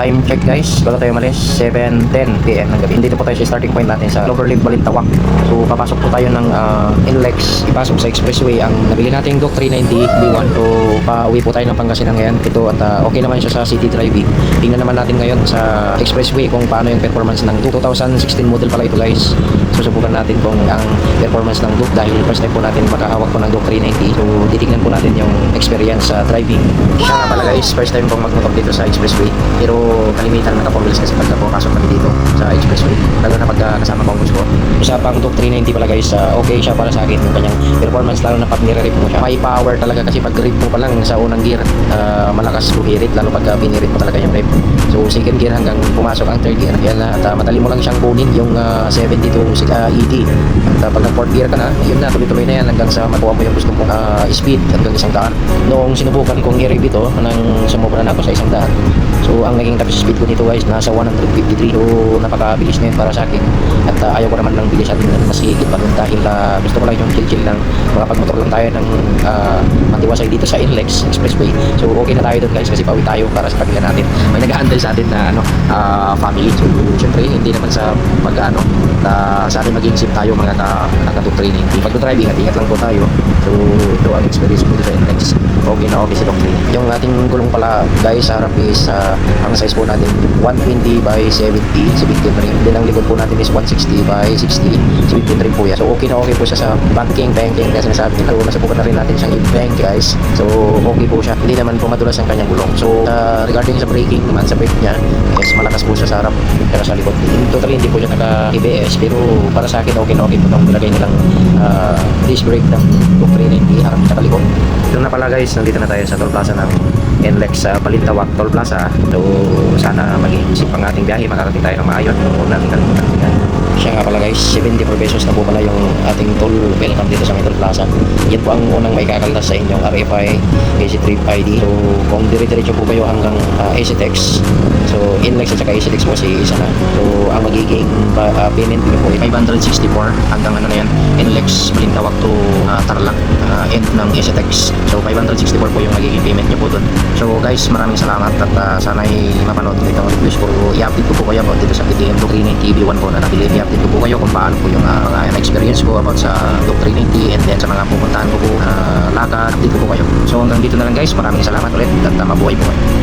time check guys. Bago tayo malis, 7.10 p.m. ng gabi. Dito po tayo sa starting point natin sa Cloverleaf Balintawak. So, papasok po tayo ng uh, Inlex. Ipasok sa expressway ang nabili nating Doc 390 B1. So, pauwi po tayo ng Pangasinan ngayon. Ito at uh, okay naman siya sa city driving. Tingnan naman natin ngayon sa expressway kung paano yung performance ng Duke. 2016 model pala ito guys. Susubukan natin kung ang performance ng Duke dahil first time po natin makahawak po ng Duke 390. So, titignan po natin yung experience sa driving. Siya nga pala guys, first time kong magmotor dito sa expressway. Pero kalimitan nakapabilis kasi pagka pumapasok kami dito sa expressway. Lalo na pagka kasama gusto ko. Usapang Duke 390 pala guys, uh, okay siya para sa akin yung kanyang performance lalo na pag nire-rip mo siya. May power talaga kasi pag rip mo pa lang sa unang gear, uh, malakas luhirit lalo pagka binirit mo talaga yung rip. So second gear hanggang pumasok ang third gear. Yan na, at uh, madali mo lang siyang kunin yung uh, 70 to uh, 80. At uh, pag fourth gear ka na, yun na, tuloy-tuloy na yan hanggang sa makuha mo yung gusto mong uh, speed hanggang isang daan. Noong sinubukan kong i-rip ito, nang sumobra na ako sa isang daan. So ang naging top speed ko nito guys, nasa 153. So napakabilis na yun para sa akin. At uh, ayaw ko naman ng bilisan ng mas higit pa nun dahil uh, gusto ko lang yung chill-chill lang. Makapagmotor lang tayo ng uh, matiwasay dito sa Inlex Expressway. So okay na tayo doon guys kasi pauwi tayo para sa pamilya natin. May nag-handle sa atin na ano, uh, family. So syempre hindi naman sa pag-ano na sa atin maging safe tayo mga ka, nakatok training. Pag driving at ingat lang po tayo. So ito ang experience ko sa Inlex. Okay na okay si Lee. Yung ating gulong pala guys sa harap is uh, ang size po natin 120 by 70, 73. Then ang likod po natin is 160 by 60, 73 po yan. So okay na okay po siya sa banking, banking kasi sinasabi nila. So nasubukan na rin natin siyang i-bank guys. So okay po siya. Hindi naman po madulas ang kanyang gulong. So uh, regarding sa braking naman sa brake niya, yes malakas po siya sa harap pero sa likod. Totally hindi po siya naka-ABS pero para sa akin okay na okay po itong nilagay nilang uh, disc brake ng 290 harap sa likod. Yung na pala guys, nandito na tayo sa toll plaza namin. NLEX sa Balintawak Toll Plaza. So sana maging isip ang ating biyahe, makarating tayo ng maayos. Huwag natin kalimutan. Siya nga pala guys, 74 pesos na po pala yung ating toll welcome dito sa toll plaza. Yan po ang unang may kakaltas sa inyong RFI, AC3 ID. So kung dire-diretso po kayo hanggang uh, ACTEX, so NLEX at saka ACTEX po si isa na. So ang magiging uh, payment nyo po ay 564 hanggang ano na yan, NLEX Balintawak to uh, Tarlac, uh, end ng ACTEX. So 564 po yung magiging payment nyo po doon. So guys, maraming salamat at uh, sana'y mapanood nyo itong reviews ko. I-update ko po kayo about dito sa PTM Doctrine TV1 ko na nabili. I-update ko po kayo kung paano po yung uh, experience ko about sa Doctrine and then sa mga pupuntahan ko po uh, lakad. Update ko po kayo. So hanggang dito na lang guys. Maraming salamat ulit at uh, mabuhay po kayo.